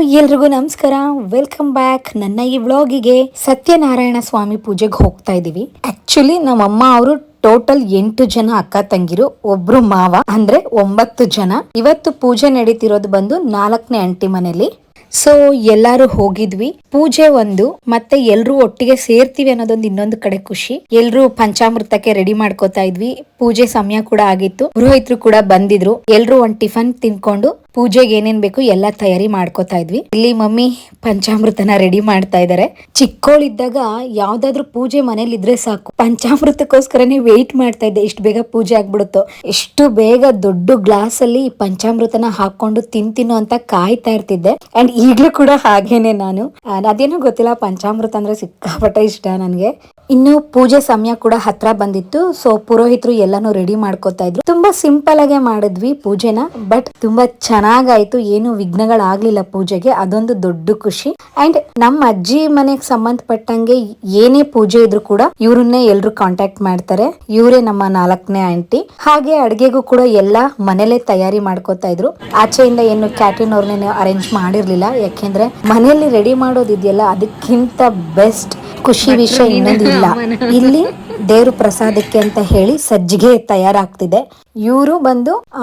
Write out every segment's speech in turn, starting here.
ಎಲ್ರಿಗೂ ನಮಸ್ಕಾರ. Welcome back ನನ್ನ ಈ ವ್ಲಾಗಿಗೆ ಸತ್ಯನಾರಾಯಣ ಸ್ವಾಮಿ ಪೂಜೆಗೆ ಹೋಗ್ತಾ ಇದೀವಿ. ಆಕ್ಚುಲಿ ನಮ್ಮಮ್ಮ ಅವರು ಟೋಟಲ್ ಎಂಟು ಜನ ಅಕ್ಕ ತಂಗಿರು, ಒಬ್ರು ಮಾವ, ಅಂದ್ರೆ ಒಂಬತ್ತು ಜನ. ಇವತ್ತು ಪೂಜೆ ನಡೀತಿರೋದು ಬಂದು ನಾಲ್ಕನೇ ಅಂಟಿ ಮನೇಲಿ ಸೊ ಎಲ್ಲಾರು ಹೋಗಿದ್ವಿ. ಪೂಜೆ ಒಂದು, ಮತ್ತೆ ಎಲ್ರು ಒಟ್ಟಿಗೆ ಸೇರ್ತೀವಿ ಅನ್ನೋದೊಂದು ಇನ್ನೊಂದು ಕಡೆ ಖುಷಿ. ಎಲ್ರು ಪಂಚಾಮೃತಕ್ಕೆ ರೆಡಿ ಮಾಡ್ಕೋತಾ ಇದ್ವಿ. ಪೂಜೆ ಸಮಯ ಕೂಡ ಆಗಿತ್ತು. ಪುರೋಹಿತರು ಕೂಡ ಬಂದಿದ್ರು. ಎಲ್ರು ಒಂದ್ ಟಿಫನ್ ತಿನ್ಕೊಂಡು ಪೂಜೆಗೆ ಏನೇನ್ ಬೇಕು ಎಲ್ಲ ತಯಾರಿ ಮಾಡ್ಕೋತಾ ಇದ್ವಿ. ಇಲ್ಲಿ ಮಮ್ಮಿ ಪಂಚಾಮೃತನ ರೆಡಿ ಮಾಡ್ತಾ ಇದಾರೆ. ಚಿಕ್ಕೋಳಿದ್ದಾಗ ಯಾವ್ದಾದ್ರು ಪೂಜೆ ಮನೇಲಿ ಇದ್ರೆ ಸಾಕು. ಪಂಚಾಮೃತಕ್ಕೋಸ್ಕರನೇ ವೆಯ್ಟ್ ಮಾಡ್ತಾ ಇದ್ದೆ. ಎಷ್ಟು ಬೇಗ ಪೂಜೆ ಆಗ್ಬಿಡುತ್ತೋ. ಎಷ್ಟು ಬೇಗ ದೊಡ್ಡ ಗ್ಲಾಸ್ ಅಲ್ಲಿ ಪಂಚಾಮೃತನ ಹಾಕೊಂಡು ತಿಂತಿನೋ ಅಂತ ಕಾಯ್ತಾ ಇರ್ತಿದ್ದೆ. ಅಂಡ್ ಈಗ್ಲೂ ಕೂಡ ಹಾಗೇನೆ ನಾನು. ಅದೇನೋ ಗೊತ್ತಿಲ್ಲ, ಪಂಚಾಮೃತ ಅಂದ್ರೆ ಸಿಕ್ಕಾಪಟ್ಟೆ ಇಷ್ಟ ನನ್ಗೆ. ಇನ್ನು ಪೂಜೆ ಸಮಯ ಕೂಡ ಹತ್ರ ಬಂದಿತ್ತು. ಸೊ ಪುರೋಹಿತರು ಎಲ್ಲಾನು ರೆಡಿ ಮಾಡ್ಕೋತಾ ಇದ್ರು. ತುಂಬಾ ಸಿಂಪಲ್ ಆಗಿ ಮಾಡಿದ್ವಿ ಪೂಜೆನ ಬಟ್ ತುಂಬಾ ಚೆನ್ನಾಗಾಯ್ತು. ಏನು ವಿಘ್ನಗಳಾಗ್ಲಿಲ್ಲ ಪೂಜೆಗೆ. ಅದೊಂದು ದೊಡ್ಡ ಖುಷಿ. ಅಂಡ್ ನಮ್ಮ ಅಜ್ಜಿ ಮನೆಗೆ ಸಂಬಂಧಪಟ್ಟಂಗೆ ಏನೇ ಪೂಜೆ ಇದ್ರು ಕೂಡ ಇವ್ರನ್ನೇ ಎಲ್ರು ಕಾಂಟ್ಯಾಕ್ಟ್ ಮಾಡ್ತಾರೆ. ಇವರೇ ನಮ್ಮ ನಾಲ್ಕನೇ ಆಂಟಿ. ಹಾಗೆ ಅಡ್ಗೆಗೂ ಕೂಡ ಎಲ್ಲಾ ಮನೇಲೆ ತಯಾರಿ ಮಾಡ್ಕೋತಾ ಇದ್ರು. ಆಚೆಯಿಂದ ಏನು ಕ್ಯಾಟ್ರಿನ್ ಅವ್ರನ್ನೇ ಅರೇಂಜ್ ಮಾಡಿರ್ಲಿಲ್ಲ. ಯಾಕೆಂದ್ರೆ ಮನೆಯಲ್ಲಿ ರೆಡಿ ಮಾಡೋದಿದೆಯಲ್ಲ ಅದಕ್ಕಿಂತ ಬೆಸ್ಟ್ ಖುಷಿ ವಿಷಯ ಇನ್ನೊಂದು ಇಲ್ಲ. ಇಲ್ಲಿ ದೇವ್ರ ಪ್ರಸಾದಕ್ಕೆ ಅಂತ ಹೇಳಿ ಸಜ್ಜಿಗೆ ತಯಾರಾಗ್ತಿದೆ. ಇವರು ಬಂದು, ಆ,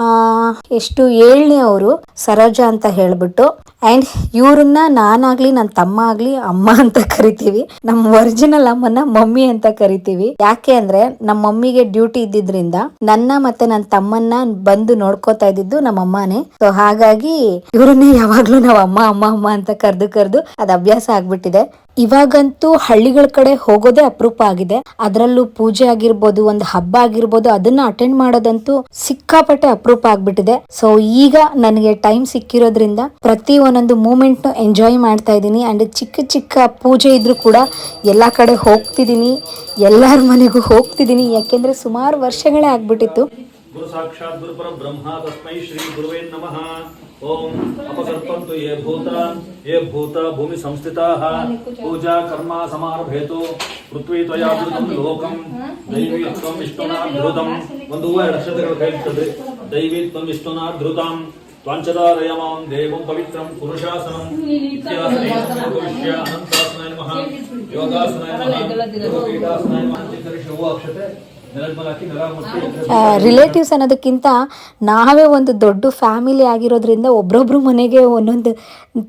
ಎಷ್ಟು ಏಳನೇ ಅವರು, ಸರೋಜ ಅಂತ ಹೇಳ್ಬಿಟ್ಟು ಅಂಡ್ ಇವ್ರನ್ನ ನಾನಾಗ್ಲಿ ನನ್ನ ತಮ್ಮ ಆಗ್ಲಿ, ಅಮ್ಮ ಅಂತ ಕರಿತೀವಿ. ನಮ್ಮ ಒರಿಜಿನಲ್ ಅಮ್ಮನ ಮಮ್ಮಿ ಅಂತ ಕರಿತೀವಿ. ಯಾಕೆ ಅಂದ್ರೆ ನಮ್ಮ ಮಮ್ಮಿಗೆ ಡ್ಯೂಟಿ ಇದ್ದಿದ್ರಿಂದ ನನ್ನ ಮತ್ತೆ ನನ್ನ ತಮ್ಮನ್ನ ಬಂದು ನೋಡ್ಕೋತಾ ಇದ್ದಿದ್ದು ನಮ್ಮ ಅಮ್ಮನೇ. ಸೊ ಹಾಗಾಗಿ ಇವ್ರನ್ನೇ ಯಾವಾಗ್ಲೂ ನಾವ್ ಅಮ್ಮ ಅಮ್ಮ ಅಮ್ಮ ಅಂತ ಕರ್ದು ಕರ್ದು ಅದ್ ಅಭ್ಯಾಸ ಆಗ್ಬಿಟ್ಟಿದೆ. ಇವಾಗಂತೂ ಹಳ್ಳಿಗಳ ಕಡೆ ಹೋಗೋದೇ ಅಪರೂಪ ಆಗಿದೆ. ಅದರಲ್ಲೂ ಪೂಜೆ ಆಗಿರ್ಬೋದು, ಒಂದು ಹಬ್ಬ ಆಗಿರ್ಬೋದು, ಅದನ್ನ ಅಟೆಂಡ್ ಮಾಡೋದಂತೂ ಸಿಕ್ಕಾಪಟ್ಟೆ ಅಪರೂಪ ಆಗ್ಬಿಟ್ಟಿದೆ. ಸೊ ಈಗ ನನಗೆ ಟೈಮ್ ಸಿಕ್ಕಿರೋದ್ರಿಂದ ಪ್ರತಿ ಒಂದೊಂದು ಮೂಮೆಂಟ್ ಎಂಜಾಯ್ ಮಾಡ್ತಾ ಇದ್ದೀನಿ. ಆ್ಯಂಡ್ ಚಿಕ್ಕ ಚಿಕ್ಕ ಪೂಜೆ ಇದ್ದರೂ ಕೂಡ ಎಲ್ಲ ಕಡೆ ಹೋಗ್ತಿದ್ದೀನಿ. ಎಲ್ಲರ ಮನೆಗೂ ಹೋಗ್ತಿದ್ದೀನಿ. ಯಾಕೆಂದರೆ ಸುಮಾರು ವರ್ಷಗಳೇ ಆಗ್ಬಿಟ್ಟಿತ್ತು. ಗುರು ಸಾಕ್ಷಾತ್ ಗುರು ಪರ ಬ್ರಹ್ಮ ತಸ್ಮೈ ಶ್ರೀ ಗುರುವೇ ನಮಃ. ಓಂ ಅಪಕಲ್ಪಂತು ಯೇ ಭೂತ ಯೇ ಭೂತ ಭೂಮಿ ಸಂಸ್ಥಿತಾಃ. ಪೂಜಾ ಕರ್ಮ ಸಮಾರಭೇತು, ಪೃಥ್ವಿ ತ್ವಯಾವೃತಂ ಲೋಕಂ. ದೈವೀತ್ವಂ ವಿಷ್ಣುನಾ ಧೃತಂ ಒಂದು ಹೂವು ಎರಡು ಶಬ್ದಗಳು ಕೈ ಇರ್ತದೆ ದೈವೀತ್ವಂ ವಿಷ್ಣುನಾ ಧೃತಂ ಮಹಾ ಯೋಗಾಸನಾಯ ರಿಲೇಟಿವ್ಸ್ ಅನ್ನೋದಕ್ಕಿಂತ ನಾವೇ ಒಂದು ದೊಡ್ಡ ಫ್ಯಾಮಿಲಿ ಆಗಿರೋದ್ರಿಂದ ಒಬ್ರೊಬ್ರು ಮನೆಗೆ ಒಂದೊಂದು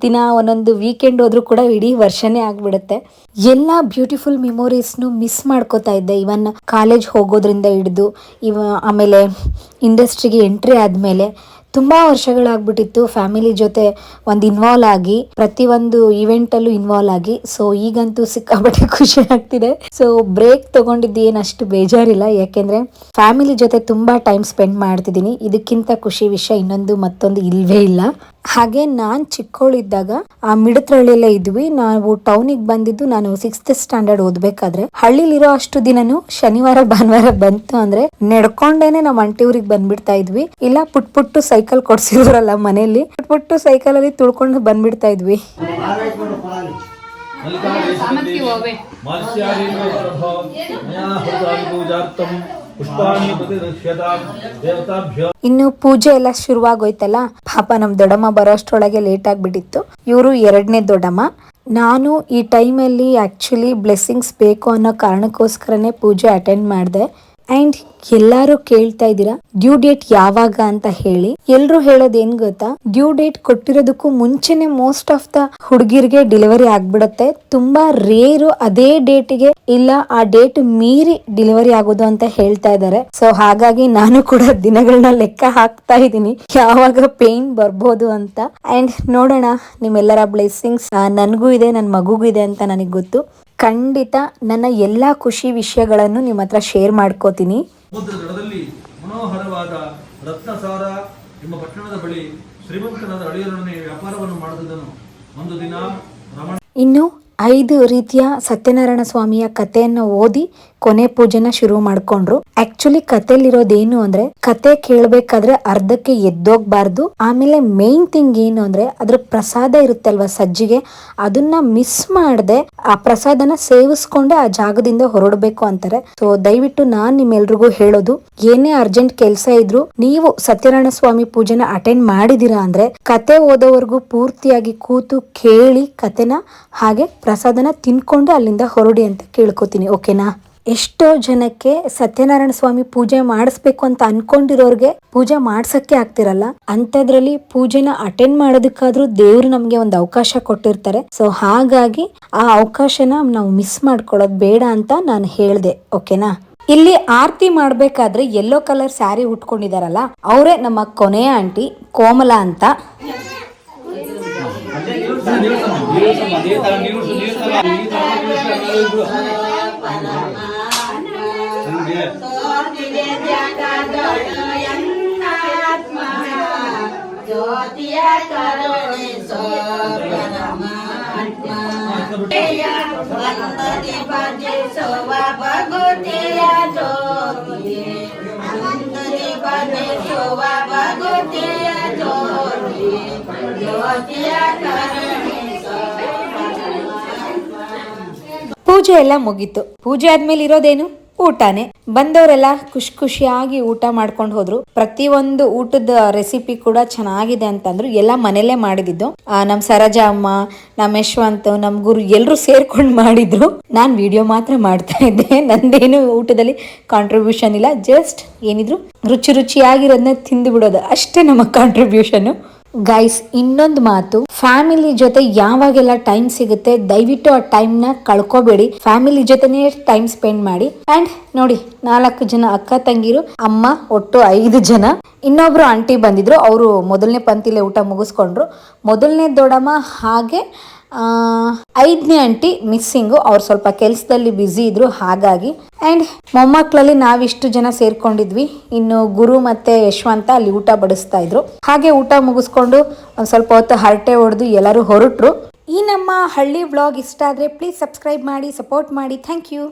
ದಿನ ಒಂದೊಂದು ವೀಕೆಂಡ್ ಹೋದ್ರೂ ಕೂಡ ಇಡೀ ವರ್ಷನೇ ಆಗ್ಬಿಡುತ್ತೆ. ಎಲ್ಲ ಬ್ಯೂಟಿಫುಲ್ ಮೆಮೊರೀಸ್ನು ಮಿಸ್ ಮಾಡ್ಕೋತಾ ಇದ್ದೆ. ಇವನ್ ಕಾಲೇಜ್ ಹೋಗೋದ್ರಿಂದ ಹಿಡಿದು ಇವ ಆಮೇಲೆ ಇಂಡಸ್ಟ್ರಿಗೆ ಎಂಟ್ರಿ ಆದಮೇಲೆ ತುಂಬ ವರ್ಷಗಳಾಗ್ಬಿಟ್ಟಿತ್ತು. ಫ್ಯಾಮಿಲಿ ಜೊತೆ ಒಂದು ಇನ್ವಾಲ್ವ್ ಆಗಿ ಪ್ರತಿಯೊಂದು ಇವೆಂಟಲ್ಲೂ ಇನ್ವಾಲ್ವ್ ಆಗಿ. ಸೊ ಈಗಂತೂ ಸಿಕ್ಕಾಪಟ್ಟೆ ಖುಷಿ ಆಗ್ತಿದೆ. ಸೊ ಬ್ರೇಕ್ ತಗೊಂಡಿದ್ದು ಏನಷ್ಟು ಬೇಜಾರಿಲ್ಲ. ಯಾಕೆಂದ್ರೆ, ಫ್ಯಾಮಿಲಿ ಜೊತೆ ತುಂಬಾ ಟೈಮ್ ಸ್ಪೆಂಡ್ ಮಾಡ್ತಿದ್ದೀನಿ. ಇದಕ್ಕಿಂತ ಖುಷಿ ವಿಷಯ ಇನ್ನೊಂದು ಮತ್ತೊಂದು ಇಲ್ವೇ ಇಲ್ಲ. ಹಾಗೆ ನಾನ್ ಚಿಕ್ಕವಳಿದ್ದಾಗ ಆ ಮಿಡತ್ರಳ್ಳಿಯಲ್ಲೇ ಇದ್ವಿ. ನಾವು ಟೌನಿಗೆ ಬಂದಿದ್ದು ನಾನು ಸಿಕ್ಸ್ತ್ ಸ್ಟ್ಯಾಂಡರ್ಡ್ ಓದ್ಬೇಕಾದ್ರೆ. ಹಳ್ಳಿಲಿರೋ ಅಷ್ಟು ದಿನನು ಶನಿವಾರ, ಭಾನುವಾರ ಬಂತು ಅಂದ್ರೆ ನಡ್ಕೊಂಡೇನೆ ನಮ್ಮ ಅಂಟಿ ಊರಿಗೆ ಬಂದ್ಬಿಡ್ತಾ ಇದ್ವಿ. ಇಲ್ಲ, ಪುಟ್ ಪುಟ್ಟು ಸೈಕಲ್ ಕೊಡ್ಸಿದ್ರಲ್ಲ ಮನೆಯಲ್ಲಿ. ಪುಟ್ ಪುಟ್ಟು ಸೈಕಲ್ ಅಲ್ಲಿ ತುಳ್ಕೊಂಡು ಬಂದ್ಬಿಡ್ತಾ ಇದ್ವಿ. ಇನ್ನು ಪೂಜೆ ಎಲ್ಲ ಶುರುವಾಗೋಯ್ತಲ್ಲ? ಪಾಪ ನಮ್ ದೊಡ್ಡಮ್ಮ ಬರೋ ಲೇಟ್ ಆಗ್ಬಿಟ್ಟಿತ್ತು. ಇವರು ಎರಡನೇ ದೊಡ್ಡಮ್ಮ. ನಾನು ಈ ಟೈಮಲ್ಲಿ ಆಕ್ಚುಲಿ ಬ್ಲೆಸ್ಸಿಂಗ್ಸ್ ಬೇಕು ಅನ್ನೋ ಕಾರಣಕ್ಕೋಸ್ಕರನೇ ಪೂಜೆ ಅಟೆಂಡ್ ಮಾಡಿದೆ. ಅಂಡ್ ಎಲ್ಲಾರು ಕೇಳ್ತಾ ಇದ್ದೀರಾ ಡ್ಯೂ ಡೇಟ್ ಯಾವಾಗ ಅಂತ ಹೇಳಿ. ಎಲ್ರು ಹೇಳೋದ್ ಏನ್ ಗೊತ್ತಾ? ಡ್ಯೂ ಡೇಟ್ ಕೊಟ್ಟಿರೋದಕ್ಕೂ ಮುಂಚೆನೆ ಮೋಸ್ಟ್ ಆಫ್ ದ ಹುಡುಗಿರ್ಗೆ ಡೆಲಿವರಿ ಆಗ್ಬಿಡತ್ತೆ. ತುಂಬಾ ರೇರು ಅದೇ ಡೇಟಿಗೆ ಇಲ್ಲ, ಆ ಡೇಟ್ ಮೀರಿ ಡೆಲಿವರಿ ಆಗೋದು ಅಂತ ಹೇಳ್ತಾ ಇದ್ದಾರೆ. ಸೊ ಹಾಗಾಗಿ ನಾನು ಕೂಡ ದಿನಗಳನ್ನ ಲೆಕ್ಕ ಹಾಕ್ತಾ ಇದ್ದೀನಿ. ಯಾವಾಗ ಪೇನ್ ಬರ್ಬೋದು ಅಂತ. ಅಂಡ್ ನೋಡೋಣ, ನಿಮ್ಮೆಲ್ಲರ ಬ್ಲೆಸ್ಸಿಂಗ್ಸ್ ನನಗೂ ಇದೆ ನನ್ನ ಮಗುಗೂ ಇದೆ ಅಂತ ನನಗೆ ಗೊತ್ತು. ಖಂಡಿತ ನನ್ನ ಎಲ್ಲ ಖುಷಿ ವಿಷಯಗಳನ್ನು ನಿಮ್ಮ ಹತ್ರ ಶೇರ್ ಮಾಡ್ಕೋತೀನಿ. ಸಮುದ್ರ ದಡದಲ್ಲಿ ಮನೋಹರವಾದ ರತ್ನಸಾರ ಎಂಬ ಪಟ್ಟಣದ ಬಳಿ ಶ್ರೀಮಂತನಾದ ಅಳಿಯರೊಡನೆ ವ್ಯಾಪಾರವನ್ನು ಮಾಡುತ್ತಿದ್ದನು ಒಂದು ದಿನ ರಮಣ ಇನ್ನು ಐದು ರೀತಿಯ ಸತ್ಯನಾರಾಯಣ ಸ್ವಾಮಿಯ ಕಥೆಯನ್ನ ಓದಿ ಕೊನೆ ಪೂಜೆನ ಶುರು ಮಾಡ್ಕೊಂಡ್ರು. ಆಕ್ಚುಲಿ ಕಥೆಲಿರೋದೇನು ಅಂದ್ರೆ ಕತೆ ಕೇಳ್ಬೇಕಾದ್ರೆ ಅರ್ಧಕ್ಕೆ ಎದ್ದೋಗ್ಬಾರ್ದು. ಆಮೇಲೆ ಮೇನ್ ಥಿಂಗ್ ಏನು ಅಂದ್ರೆ, ಅದ್ರ ಪ್ರಸಾದ ಇರುತ್ತಲ್ವಾ ಸಜ್ಜಿಗೆ, ಅದನ್ನ ಮಿಸ್ ಮಾಡದೆ ಆ ಪ್ರಸಾದನ ಸೇವಿಸ್ಕೊಂಡೆ ಆ ಜಾಗದಿಂದ ಹೊರಡಬೇಕು ಅಂತಾರೆ. ಸೊ ದಯವಿಟ್ಟು ನಾನ್ ನಿಮ್ಮೆಲ್ರಿಗೂ ಹೇಳೋದು, ಏನೇ ಅರ್ಜೆಂಟ್ ಕೆಲಸ ಇದ್ರು ನೀವು ಸತ್ಯನಾರಾಯಣ ಸ್ವಾಮಿ ಪೂಜೆನ ಅಟೆಂಡ್ ಮಾಡಿದೀರಾ ಅಂದ್ರೆ ಕತೆ ಓದೋವರೆಗೂ ಪೂರ್ತಿಯಾಗಿ ಕೂತು ಕೇಳಿ ಕತೆನ ಹಾಗೆ ಪ್ರಸಾದನ ತಿನ್ಕೊಂಡು ಅಲ್ಲಿಂದ ಹೊರಡಿ ಅಂತ ಕೇಳ್ಕೊತೀನಿ, ಓಕೆನಾ? ಎಷ್ಟೋ ಜನಕ್ಕೆ ಸತ್ಯನಾರಾಯಣ ಸ್ವಾಮಿ ಪೂಜೆ ಮಾಡಿಸ್ಬೇಕು ಅಂತ ಅನ್ಕೊಂಡಿರೋರ್ಗೆ ಪೂಜೆ ಮಾಡ್ಸಕ್ಕೆ ಆಗ್ತಿರಲ್ಲ. ಅಂತದ್ರಲ್ಲಿ ಪೂಜೆನ ಅಟೆಂಡ್ ಮಾಡೋದಕ್ಕಾದ್ರೂ ದೇವ್ರು ನಮ್ಗೆ ಒಂದು ಅವಕಾಶ ಕೊಟ್ಟಿರ್ತಾರೆ. ಸೊ ಹಾಗಾಗಿ ಆ ಅವಕಾಶನ ನಾವು ಮಿಸ್ ಮಾಡ್ಕೊಳ್ಳೋದು ಬೇಡ ಅಂತ ನಾನು ಹೇಳ್ದೆ, ಓಕೆನಾ? ಇಲ್ಲಿ ಆರತಿ ಮಾಡ್ಬೇಕಾದ್ರೆ ಯೆಲ್ಲೋ ಕಲರ್ ಸ್ಯಾರಿ ಉಟ್ಕೊಂಡಿದಾರಲ್ಲ, ಅವರೇ ನಮ್ಮ ಕೊನೆಯ ಆಂಟಿ ಕೋಮಲ ಅಂತ. ज्योतिया करुणी सोपरमात्मा वंदति भजे शोभा भगवतिया ज्योतिये वंदति भजे शोभा भगवतिया ज्योतिये ज्योतिया करुणी ಪೂಜೆ ಎಲ್ಲ ಮುಗೀತು. ಪೂಜೆ ಆದ್ಮೇಲೆ ಇರೋದೇನು? ಊಟನೇ. ಬಂದವರೆಲ್ಲ ಖುಷಿ ಖುಷಿಯಾಗಿ ಊಟ ಮಾಡ್ಕೊಂಡು ಹೋದ್ರು. ಪ್ರತಿಯೊಂದು ಊಟದ ರೆಸಿಪಿ ಕೂಡ ಚೆನ್ನಾಗಿದೆ ಅಂತಂದ್ರು ಎಲ್ಲ ಮನೇಲೆ ಮಾಡಿದ್ದು ನಮ್ ಸರೋಜಾ ಅಮ್ಮ, ನಮ್ ಯಶವಂತ್, ನಮ್ ಗುರು ಎಲ್ರು ಸೇರ್ಕೊಂಡು ಮಾಡಿದ್ರು. ನಾನ್ ವಿಡಿಯೋ ಮಾತ್ರ ಮಾಡ್ತಾ ಇದ್ದೆ. ನಂದೇನು ಊಟದಲ್ಲಿ ಕಾಂಟ್ರಿಬ್ಯೂಷನ್ ಇಲ್ಲ. ಜಸ್ಟ್ ಏನಿದ್ರು ರುಚಿ ರುಚಿಯಾಗಿರೋದನ್ನ ತಿಂದು ಬಿಡೋದು. ಅಷ್ಟೇ ನಮ್ಮ ಕಾಂಟ್ರಿಬ್ಯೂಷನ್ ಗೈಸ್ ಇನ್ನೊಂದು ಮಾತು. ಫ್ಯಾಮಿಲಿ ಜೊತೆ ಯಾವಾಗೆಲ್ಲ ಟೈಮ್ ಸಿಗುತ್ತೆ, ದಯವಿಟ್ಟು ಆ ಟೈಮ್ನ ಕಳ್ಕೊಬೇಡಿ. ಫ್ಯಾಮಿಲಿ ಜೊತೆನೇ ಟೈಮ್ ಸ್ಪೆಂಡ್ ಮಾಡಿ. ಅಂಡ್ ನೋಡಿ, ನಾಲ್ಕು ಜನ ಅಕ್ಕ ತಂಗಿರು, ಅಮ್ಮ ಒಟ್ಟು ಐದು ಜನ. ಇನ್ನೊಬ್ರು ಆಂಟಿ ಬಂದಿದ್ರು, ಅವರು ಮೊದಲನೇ ಪಂಕ್ತಿಲೇ ಊಟ ಮುಗಿಸ್ಕೊಂಡ್ರು. ಮೊದಲನೇ ದೊಡಮ್ಮ ಹಾಗೆ ಐದನೇ ಆಂಟಿ ಮಿಸ್ಸಿಂಗು, ಅವ್ರು ಸ್ವಲ್ಪ ಕೆಲಸದಲ್ಲಿ ಬ್ಯುಸಿ ಇದ್ರು, ಹಾಗಾಗಿ. ಆ್ಯಂಡ್ ಮೊಮ್ಮಕ್ಕಳಲ್ಲಿ ನಾವಿಷ್ಟು ಜನ ಸೇರ್ಕೊಂಡಿದ್ವಿ. ಇನ್ನು ಗುರು ಮತ್ತೆ ಯಶವಂತ ಅಲ್ಲಿ ಊಟ ಬಡಿಸ್ತಾ ಇದ್ರು. ಹಾಗೆ ಊಟ ಮುಗಿಸ್ಕೊಂಡು ಒಂದು ಸ್ವಲ್ಪ ಹೊತ್ತು ಹರಟೆ ಹೊಡೆದು ಎಲ್ಲರೂ ಹೊರಟ್ರು. ಈ ನಮ್ಮ ಹಳ್ಳಿ ವ್ಲಾಗ್ ಇಷ್ಟ ಆದರೆ ಪ್ಲೀಸ್ ಸಬ್ಸ್ಕ್ರೈಬ್ ಮಾಡಿ ಸಪೋರ್ಟ್ ಮಾಡಿ. Thank you